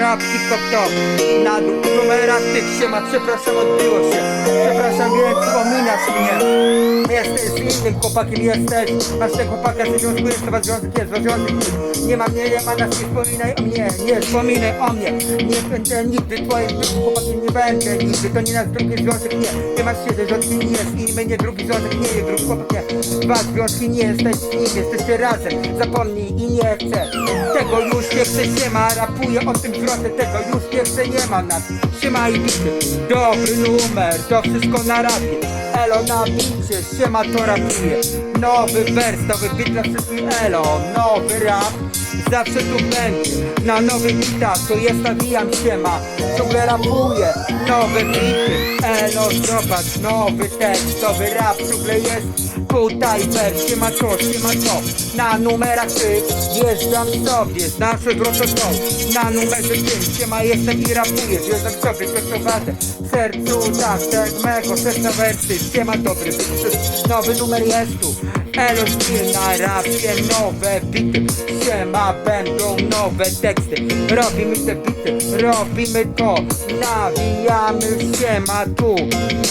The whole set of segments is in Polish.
rap, hip-hop top Na dół numerach tych siema, przepraszam odbiło się. Przepraszam, więc wspominasz mnie. Jesteś innym chłopakiem, jesteś Masz tego chłopaka ze związku, jest to wasz związek, jest związek Nie ma mnie, nie ma nas, nie wspominaj o mnie. Nie wspominaj o mnie. Nie będę nigdy twoim drugim chłopakiem, nie będę Nigdy. To nie nasz drugi związek, nie. Ty masz że ty nie jest i mnie drugi związek, nie jest drugi chłopak, nie. Dwa związki, nie jesteś nim, jesteście razem. Zapomnij i nie chcę. Tego już nie chcę, siema Rapuję o tym zwrocie, tego już chcę, nie ma nas Siema i bity, dobry numer To wszystko na rapie Elo na bicie, siema to rapuje Nowy wers, nowy beat dla wszystkich Elo Nowy rap, zawsze tu będzie. Na nowy bitach, to jest nawijam siema. Ciągle rapuję, nowe bity Elo zobacz, nowy tekst, nowy rap Ciągle jest. Tutaj wers Siema to, siema to Na numerach tych wjeżdżam sobie Znasz wroto to Na numerze tym, siema jestem i rapuję. Wjeżdżam sobie, to co ważne W sercu tak, tak mego serca wersy. Siema dobry, byt, nowy numer jest tu Elo styl na rapie, nowe bity. Siema będą nowe teksty. Robimy te bity, robimy to. Nawijamy siema tu.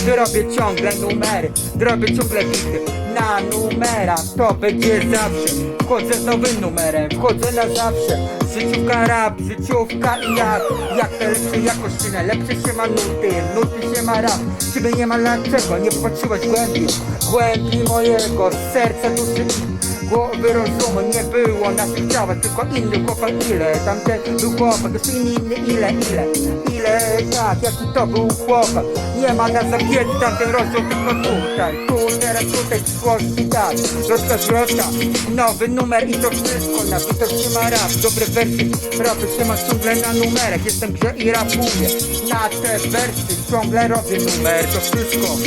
Zrobię ciągle numery, zrobię ciągle bity. Na numerach to będzie zawsze. Wchodzę z nowym numerem, wchodzę na zawsze Życiówka rap, życiówka i jak? Jak te lepsze jakości, najlepsze się ma nuty Nuty się ma rap, ciebie nie ma dlaczego Nie popatrzyłeś głębiej, głębiej mojego serca, duszy głowy rozumu. Nie było naszych ciałach, tylko inny chłopak. Ile Tamten był chłopak, jeszcze inny ile, ile? Ile? Tak, jaki to był chłopak? Nie ma nas zapięty tamten rozdział, tylko tutaj Tu, teraz tutaj, przyszłości tak. Rozkaz wrota, nowy numer i to wszystko Na to się ma rap, dobre wersy Rapy się ma ciągle na numerach. Jestem gdzie i rapuję. Na te wersy ciągle robię numer. To wszystko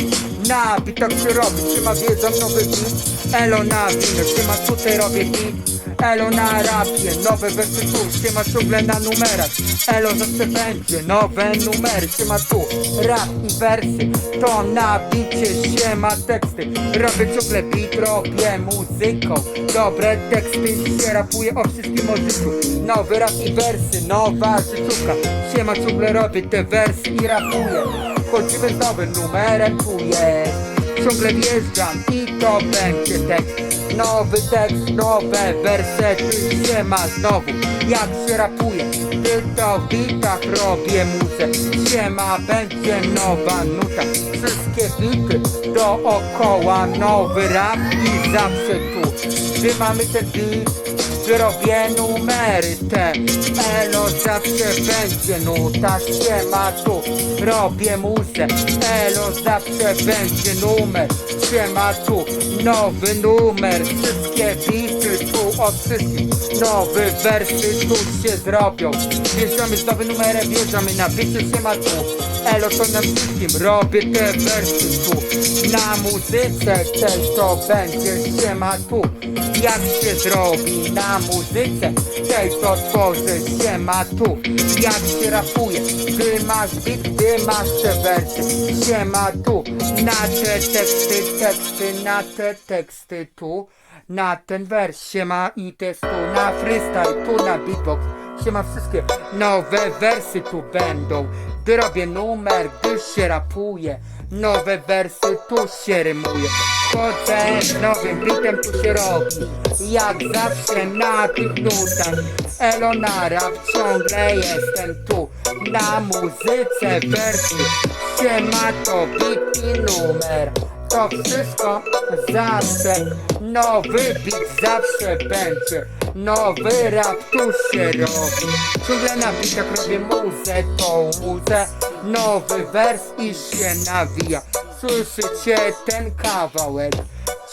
na bitach się robi. Trzyma wiedzą nowy beat. Elo na winę, trzyma tutaj robię beat Elo na rapie, nowe wersy tu Trzyma ciągle na numerach. Elo zawsze będzie, nowe numery Trzyma tu rap i wersy. To na bicie się ma teksty. Robię ciągle beat, robię muzyką. Dobre teksty się rapuje o wszystkim o życiu. Nowy rap i wersy, nowa życiówka. Siema ciągle robię te wersy i rapuję. Chodzimy z nowym numerem, tu jest Ciągle wjeżdżam i to będzie tekst Nowy tekst, nowe wersety się ma znowu. Jak się rapuje, ty to w bitach robię muzę. Siema, będzie nowa nuta. Wszystkie bity dookoła Nowy rap i zawsze tu. Gdy mamy ten beat robię numery te. Elo zawsze będzie nuta. Siema tu robię muzę. Elo zawsze będzie numer. Siema tu nowy numer Wszystkie bity tu od wszystkich. Nowe wersy tu się zrobią. Wjeżdżamy z nowym numerem Wjeżdżamy na bicie Siema tu Elo to na wszystkim robię te wersy tu. Na muzyce też to będzie Siema tu. Jak się zrobi na muzyce Tej to tworzę się ma tu. Jak się rapuje Gdy masz beat, gdy masz te wersy Się ma tu. Na te teksty, teksty Na te teksty tu. Na ten wers się ma i też tu Na freestyle, tu na beatbox się ma wszystkie. Nowe wersy tu będą. Gdy robię numer, gdy się rapuje Nowe wersy tu się rymuje. Wchodzę z nowym bitem tu się robi. Jak zawsze na tych nutach. Elo na rap ciągle jestem tu. Na muzyce wersy. Się ma to bit i numer. To wszystko zawsze. Nowy beat zawsze będzie Nowy rap tu się robi. Ciągle na bitach robię muzę, tą muzę Nowy wers i się nawija. Słyszycie ten kawałek?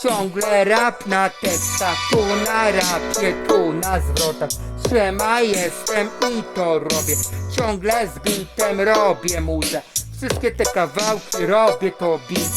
Ciągle rap na tekstach Tu na rapie, tu na zwrotach. Siema jestem i to robię. Ciągle z bitem robię muzę. Wszystkie te kawałki robię to beat.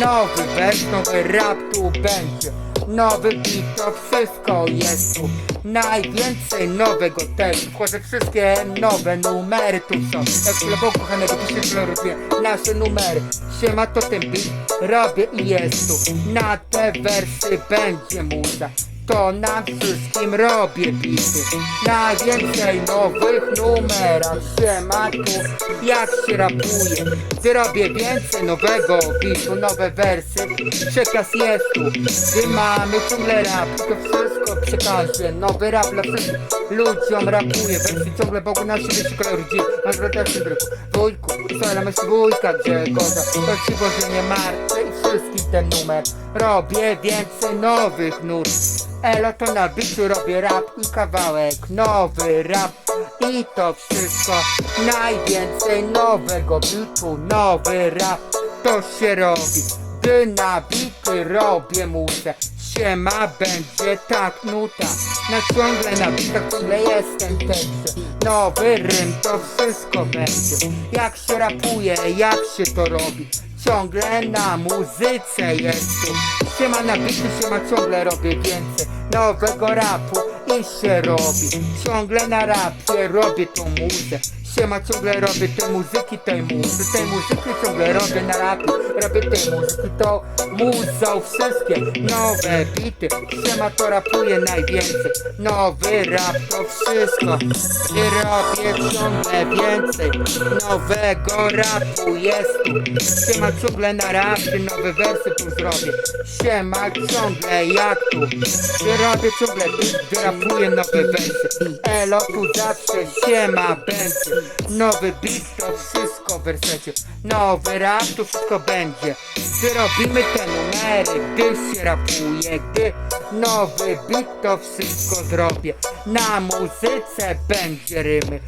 Nowy wers, nowy rap tu będzie Nowy beat to wszystko jest tu. Najwięcej nowego tekstu Wchodzę wszystkie nowe numery tu są. Jak chlebo kochanego piszę glorytuję Nasze numery. Siema to ten beat Robię i jest tu. Na te wersy będzie muza to na wszystkim robię bity Na więcej nowych numerach Siema tu jak się rapuje Zrobię więcej nowego bitu, nowe wersy. Przekaz jest tu, gdy mamy ciągle rap To wszystko przekażę, nowy rap dla wszystkich Ludziom rapuje, wersy ciągle Bogu na siebie się kolor dziś Masz wroteczny bryku, wujku, Sola myśl wujka, gdzie goda. To ci Boże nie martwy i wszystkim ten numer. Robię więcej nowych nut Elo to na biciu robię rap i kawałek Nowy rap. I to wszystko Najwięcej nowego bitu Nowy rap. To się robi Gdy na bity robię muzę Siema będzie tak nuta. Na ciągle na bitach ciągle jestem teksty Nowy rym to wszystko będzie. Jak się rapuje, jak się to robi Ciągle na muzyce jest tu Siema na bity, siema ciągle robię więcej Nowego rapu i się robi. Ciągle na rapie robię tą muzę Siema ciągle robię te muzyki, tej muzy Tej muzyki ciągle robię na rapie Robię tej muzyki, to muzą wszystkie. Nowe bity, siema to rapuje najwięcej. Nowy rap to wszystko. I robię ciągle więcej. Nowego rapu jest tu. Siema ciągle na rapie, nowe wersy tu zrobię. Siema ciągle jak tu. I robię ciągle bit, rapuję nowe wersy. Elo tu zawsze siema będzie Nowy beat to wszystko w wersecie. Nowy rap to wszystko będzie. Gdy robimy te numery, gdy się rapuje Gdy nowy beat to wszystko zrobię. Na muzyce będzie rymy.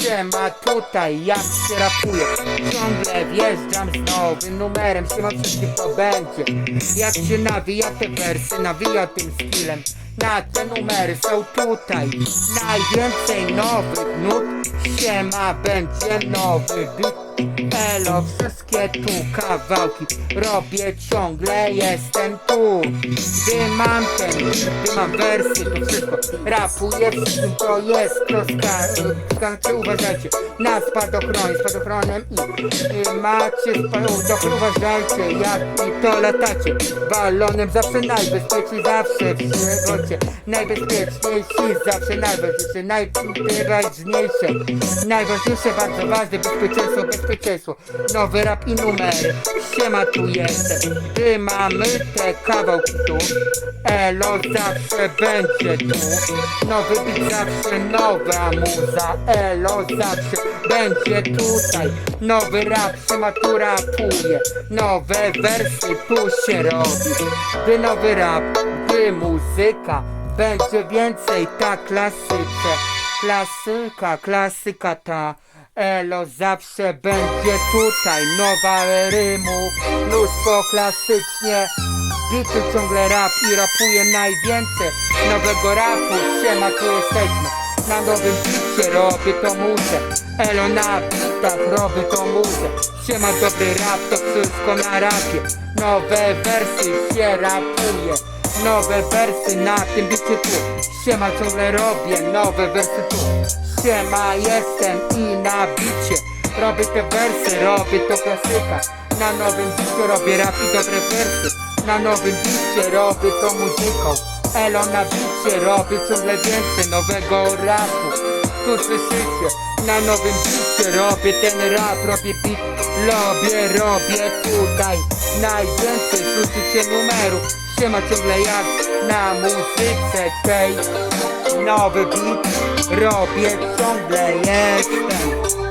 Siema tutaj jak się rapuje. Ciągle wjeżdżam z nowym numerem. Siema wszystkim to będzie. Jak się nawija te wersy, nawija tym skillem na te numery są tutaj Najwięcej nowych nut. Siema będzie nowy beat Elo, wszystkie tu kawałki. Robię ciągle, jestem tu. Gdy mam ten, gdy mam wersy To wszystko rapuję wszystkim To jest troska. Czy uważajcie. Na spadochronie Spadochronem i, i macie spadochron. Uważajcie jak i to latacie. Balonem zawsze najbezpieczniej Zawsze w przygodzie Najbezpieczniejsi zawsze Najważniejsze Najważniejsze, bardzo ważne Bezpieczeństwo, bezpieczeństwo Nowy rap i numery Siema tu jestem. Gdy mamy te kawałki tu. Elo zawsze będzie tu. Nowy beat zawsze nowa muza. Elo zawsze będzie tutaj. Nowy rap siema tu rapuje Nowe wersy tu się robi. Gdy nowy rap, gdy muzyka Będzie więcej ta klasyce Klasyka, klasyka ta Elo zawsze będzie tutaj Nowa rymu, mnóstwo klasycznie. Bity ciągle rap i rapuje najwięcej. Nowego rapu, siema tu jesteśmy. Na nowym bicie robię to muzę Elo na bitach robię to muzę Siema dobry rap, to wszystko na rapie. Nowe wersy się rapuje. Nowe wersy na tym bicie tu. Siema ciągle robię nowe wersy tu Siema jestem i na bicie? Robię te wersy, robię to klasyka. Na nowym bicie robię rap i dobre wersy. Na nowym bicie robię to muzyką. Elo na bicie robię ciągle więcej nowego rapu. Tu słyszycie? Na nowym bicie robię ten rap, robię beat. Robię, robię tutaj Najwięcej. Słyszycie numerów Siema ciągle jak na muzyce tej Nowy beat. Robię ciągle jestem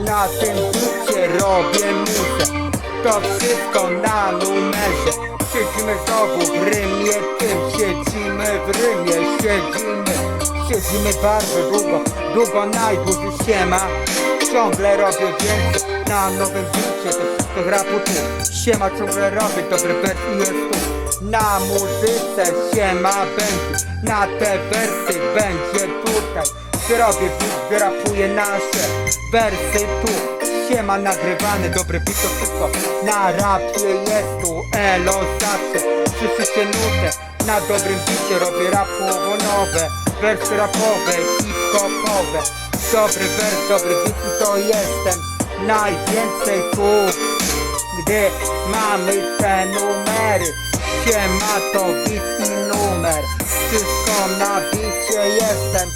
Na tym bicie robię muzę. To wszystko na numerze. Siedzimy znowu w rymie tym Siedzimy w rymie, siedzimy. Siedzimy bardzo długo, długo najdłużej siema Ciągle robię więcej. Na nowym bicie To wszystko rapu tu Siema ciągle robię, dobry wers i jest tu Na muzyce siema będzie. Na te wersy będzie tutaj. Zrobię beat, wyrapuję nasze wersy tu. Siema nagrywane, dobry beat to wszystko. Na rapie jest tu elo zawsze. Słyszycie nutę Na dobrym bicie robię rapowo nowe. Wersy rapowe, hip-hopowe Dobry wers, dobry beat i to jestem Najwięcej tu Gdy mamy te numery. Siema to bit i numer. Wszystko na bicie jestem.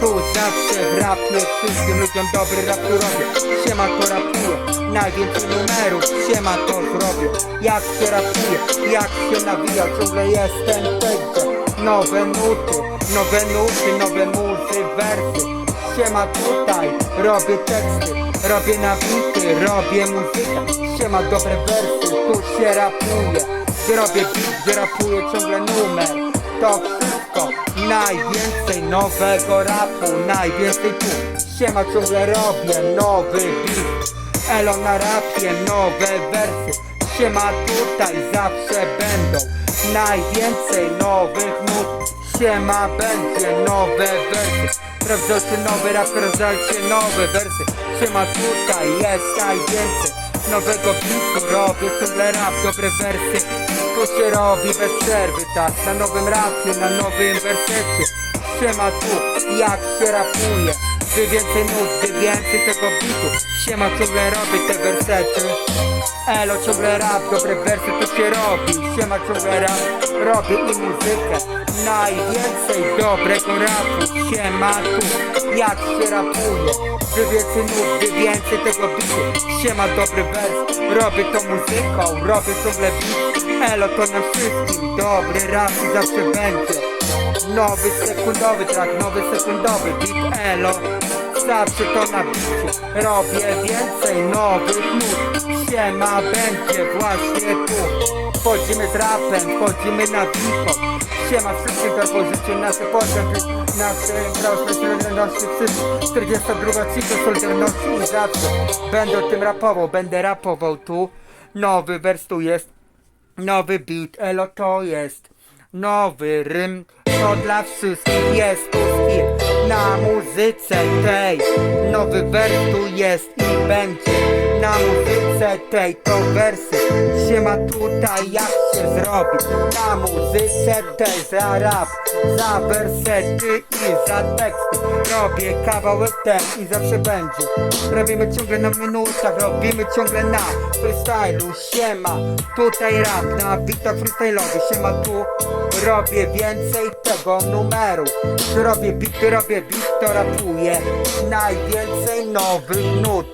Tu zawsze w rapie Wszystkim ludziom dobry rap tu robię. Siema to rapuję. Najwięcej numerów. Siema to zrobię. Jak się rapuje Jak się nawija Ciągle jestem tego. Nowe nuty Nowe nuty Nowe muzy Wersy Siema tutaj. Robię teksty Robię nabity Robię muzykę. Siema dobre wersy Tu się rapuje. Gdzie robię beat, gdzie rapuję ciągle numer. To wszystko, najwięcej nowego rapu Najwięcej tu, siema ciągle robię nowy beat. Elo na rapie, nowe wersy. Siema tutaj zawsze będą. Najwięcej nowych nut Siema będzie nowe wersy. Sprawdzajcie nowy rap, sprawdzajcie nowe wersy. Siema tutaj jest najwięcej. Nowego bitu robię ciągle rap, dobre wersy. To się robi bez przerwy, tak Na nowym rapie, na nowym wersecie Siema tu, jak się rapuje. Gdy więcej nut, gdy więcej tego bitu Siema ciągle robię te wersety. Elo ciągle rap, dobre wersy to się robi. Siema ciągle rap, robię i muzykę. Najwięcej dobrego rapu Siema tu, jak się rapuje? Gdy więcej nut, więcej tego bitu Siema dobry wers, robię to muzyką Robię ciągle beat, elo to na wszystkim Dobry rap i zawsze będzie. Nowy sekundowy track, nowy sekundowy beat, elo Zawsze to na bicie Robię więcej nowych nut. Siema będzie właśnie tu. Wchodzimy z rapem, wchodzimy na pipo Siema wszystkim propozycje, nasze postępy Nasze grał solidarności wszystkich 42 cykl solidarności i zawsze. Będę o tym rapował, będę rapował tu. Nowy wers tu jest. Nowy beat, elo to jest. Nowy rym, to dla wszystkich. Jest Na muzyce tej. Nowy wers tu jest i będzie Na muzyce tej. To wersy Siema tutaj jak się zrobi. Na muzyce tej za rap Za wersety i za teksty. Robię kawałek ten i zawsze będzie. Robimy ciągle na minutach, robimy ciągle na freestylu. Siema, tutaj rap na bitach freestyle'owych Siema tu robię więcej tego numeru. Robię bity, robię bit, to rapuję Najwięcej nowych nut.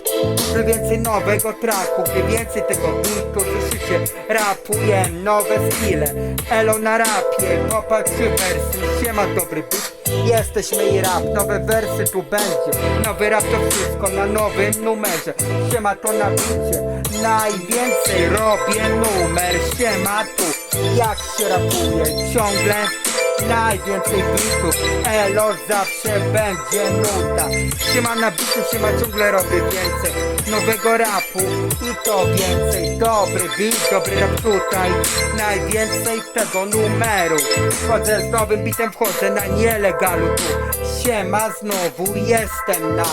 Więcej nowego tracku, gdy więcej tego bitu Słyszycie, rapuję nowe skille. Elo na rapie, popatrzy wersy Siema dobry bit Jesteśmy i rap, nowe wersy tu będzie. Nowy rap to wszystko na nowym numerze. Siema to na bicie Najwięcej robię numer. Siema tu, jak się rapuje Ciągle najwięcej bitów Elo zawsze będzie nuta Siema na bitu, siema ciągle robię więcej Nowego rapu i to więcej. Dobry beat, dobry rap tutaj. Najwięcej tego numeru. Wchodzę z nowym bitem, wchodzę na nielegalu tu. Siema znowu jestem na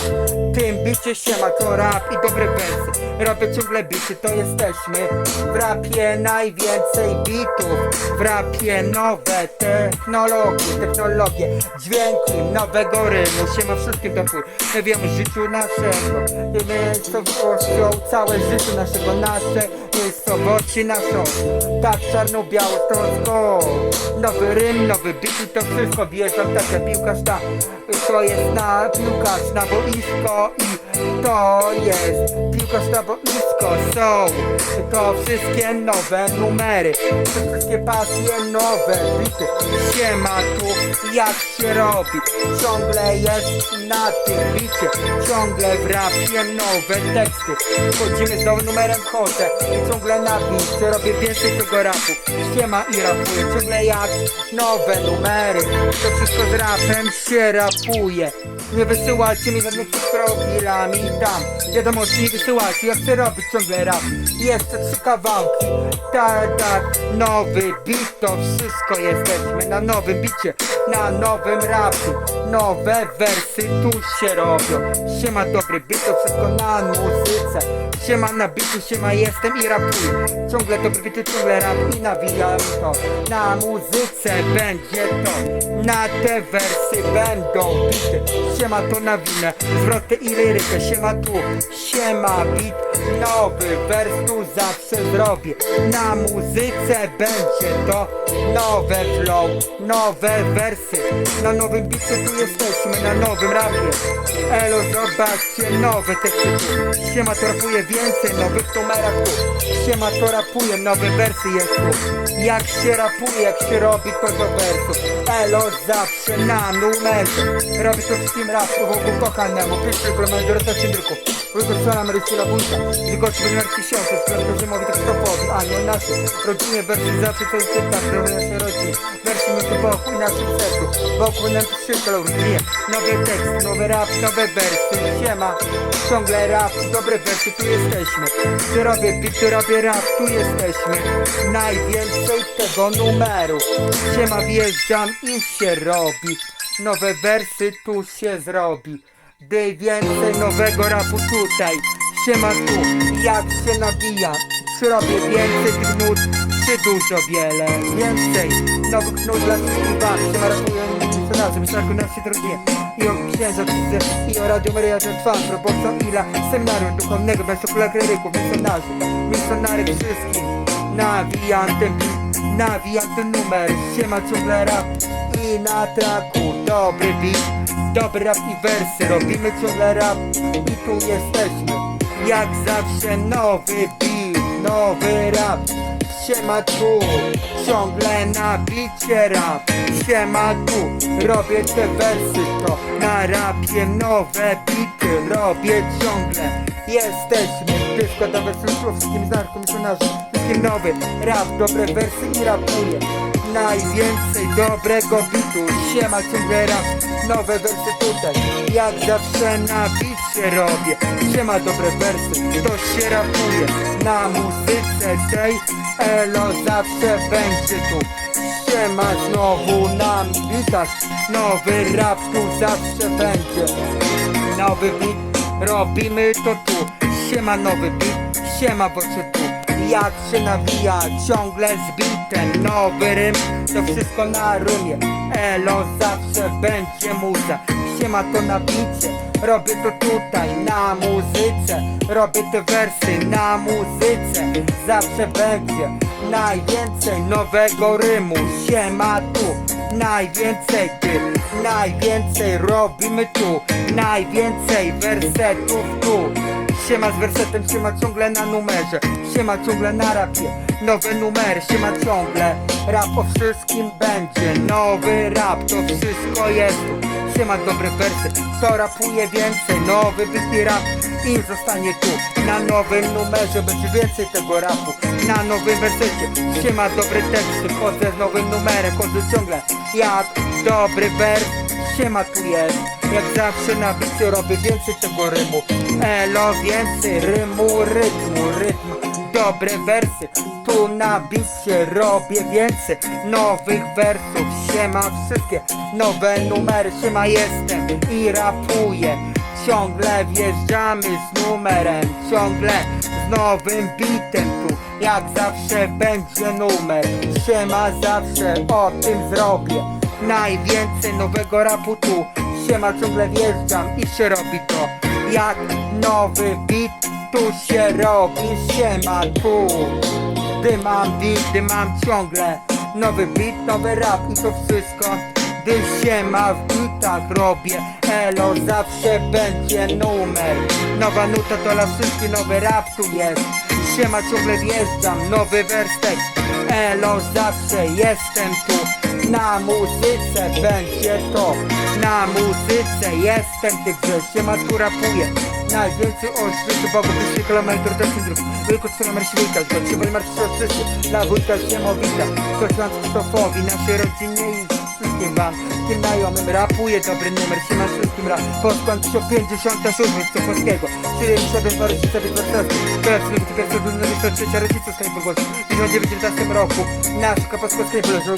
tym bicie. Siema to rap i dobre wersy. Robię ciągle bity, to jesteśmy W rapie. Najwięcej bitów W rapie nowe technologie Technologie, dźwięki nowego rymu. Siema wszystkim to chuj My wiemy życiu naszego. Miejscowością całe życie naszego Nasze miejscowości naszą. Tak czarno-biało troską Nowy rym, nowy beat to wszystko wjeżdżam tak jak piłkarz ta To jest na piłkarz na boisko i to jest piłkarz na boisko Są. To wszystkie nowe numery. Wszystkie pasje nowe bity Siema tu jak się robi? Ciągle jest na tym bicie Ciągle w rapie nowe teksty. Wchodzimy z nowym numerem wchodzę I ciągle na bicie robię więcej tego rapu. Siema i rapuję ciągle jak nowe numery. To wszystko z rapem się rapuje. Nie wysyłajcie mi żadnych profilami tam. Wiadomości nie wysyłajcie, ja chcę robić ciągle rap. Jeszcze trzy kawałki. Tak, tak, nowy beat to wszystko jesteśmy Na nowym bicie, na nowym rapu. Nowe wersy tu się robią. Siema dobry beat to wszystko na muzyce Siema na bitu, siema jestem i rapuję Ciągle dobry bity, ciągle rap i nawijam to. Na muzyce będzie to Na te wersy będą bity Siema to nawinę, zwrotkę i lirykę Siema tu, Siema bit, nowy wers tu zawsze zrobię. Na muzyce będzie to nowe flow, nowe wersy. Na nowym bicie tu jesteśmy, na nowym rapie. Elo zobaczcie nowe teksty Siema to rapuje więcej nowych numerach. Tu Siema to rapuje, nowe wersy jest. Tu Jak się rapuje, jak się robi to do wersów Elo zawsze na numerze Robię to wszystkim rapu, wokół kochanemu Piszcie gromadzę do rotacji Wygłoszona Marycina Wójta Z gości wymiar tysiące Z którego Rzymowi tak stopowi A nie o naszej rodzinie wersji Zawsze to jest tak, do naszej rodziny Wersji my tu wokół naszym sercu Wokół nam wszystko nie. Nowy tekst, nowy rap, nowe wersy Siema, ciągle rap Dobre wersy, tu jesteśmy. Gdy robię bity, robię rap Tu jesteśmy. Najwięcej tego numeru. Siema, wjeżdżam i się robi. Nowe wersy tu się zrobi. Gdy więcej nowego rapu tutaj. Siema tu, jak się nabija Czy robię więcej tych nut, czy dużo wiele. Więcej nowych nut dla Siema rapuję co razem, znaku nas się I o księża widzę, i o Radio Maryja Trwa Proboca ila seminarium duchownego Bez okula kleryków, misjonarzy Misjonary wszystkim Nawijam ten beat, nawijam ten numer Siema ciągle rap i na traku Dobry beat. Dobry rap i wersy, robimy ciągle rap i tu jesteśmy. Jak zawsze nowy beat, nowy rap. Siema tu, ciągle na bicie rap. Siema tu, robię te wersy to Na rapie nowe bity robię ciągle. Jesteśmy, ty składa wersy wszystkim znasz komisjonarzy Nowy. Rap, dobre wersy i rapuję Najwięcej dobrego bitu. Siema ciągle rap. Nowe wersy tutaj. Jak zawsze na bicie robię. Siema dobre wersy. To się rapuje. Na muzyce tej Elo zawsze będzie tu. Siema znowu na bitach. Nowy rap tu zawsze będzie. Nowy beat. Robimy to tu. Siema nowy beat. Siema bo się tu jak się nawija, ciągle zbite Nowy rym, to wszystko na rumie Elo zawsze będzie muza. Siema to na bicie Robię to tutaj, na muzyce. Robię te wersy na muzyce Zawsze będzie Najwięcej nowego rymu. Siema tu Najwięcej ty Najwięcej robimy tu Najwięcej wersetów tu Siema z wersetem, siema ciągle na numerze. Siema ciągle na rapie Nowe numery, siema ciągle. Rap o wszystkim będzie Nowy rap, to wszystko jest tu. Siema dobre wersy, to rapuje więcej? Nowy byty rap i zostanie tu. Na nowym numerze będzie więcej tego rapu. Na nowym wersecie Siema dobre teksty, chodzę z nowym numerem Chodzę ciągle jak dobry wers Siema tu jest. Jak zawsze na bicie robię więcej tego rymu Elo więcej rymu, rytmu, rytmu Dobre wersy Tu na bicie robię więcej. Nowych wersów Siema wszystkie nowe numery Siema jestem i rapuję. Ciągle wjeżdżamy z numerem Ciągle z nowym bitem tu. Jak zawsze będzie numer Siema zawsze o tym zrobię. Najwięcej nowego rapu tu Siema ciągle wjeżdżam i się robi to Jak nowy beat tu się robi Siema tu. Gdy mam beat, gdy mam ciągle. Nowy beat, nowy rap i to wszystko. Gdy się ma w bitach robię Elo zawsze będzie numer. Nowa nuta to dla wszystkich nowy rap tu jest Siema ciągle wjeżdżam, nowy werstek Elo zawsze jestem tu. Na muzyce będzie to. Na muzyce jestem ty grze Siema tu rapuję Najwięcej oświetl Bogu pisze kilometr do syndrów Wielko co numer świta Zgodźcie boli martwi wszyscy. Dla wujka siema wita Ktoś wam Krzysztofowi Naszej rodzinie i wszystkim wam Tym znajomym rapuje dobry numer Siema wszystkim rap Poskład 1057 co polskiego. Czyli wyszedłem dwa rodzice być warszawski Teraz nie będzie pierwszy głosu W 1919 roku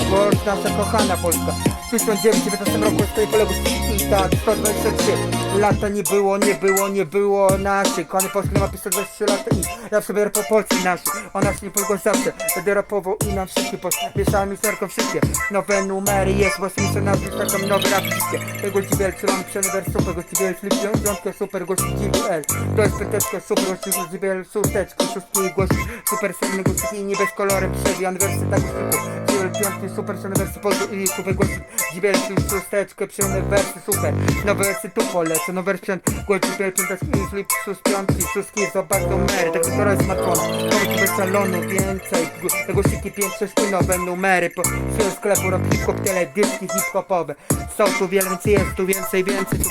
głos Nasza kochana Polska. W 1919 roku poległ i tak 123 lata nie było, nie było, nie było naszych. Kony polskie ma 123 lata i ja sobie po Polsce naszych Ona się nie polgła zawsze, będę rapował i nam wszystkie Wieszałem mi serką wszystkie. Nowe numery jest, bo się nazwy wszystkie Tego GBL, czy mam przenower super, go GBL flip, piątkę super, gości GBL To jest piąteczka super, gości GBL, szósteczka, szóstki gości Super senny gości nie bez kolorem przewijany wersy tak styku GBL piątki, super senny wersy, pozdro i super gości GBL szósteczkę, przyjemne wersy, super. Nowe wersy tu polecę, nowe wersy piąt, GBL piąteczki i flip, szóst piątki, szóstki, zobacz numery, tak to jest smartfon. Komuś bez salonu, więcej, szybkie pięć, sześć nowe numery, po sklepu rob hip-hop, teledyski hip-hopowe. Są tu więcej jest tu więcej, więcej, tu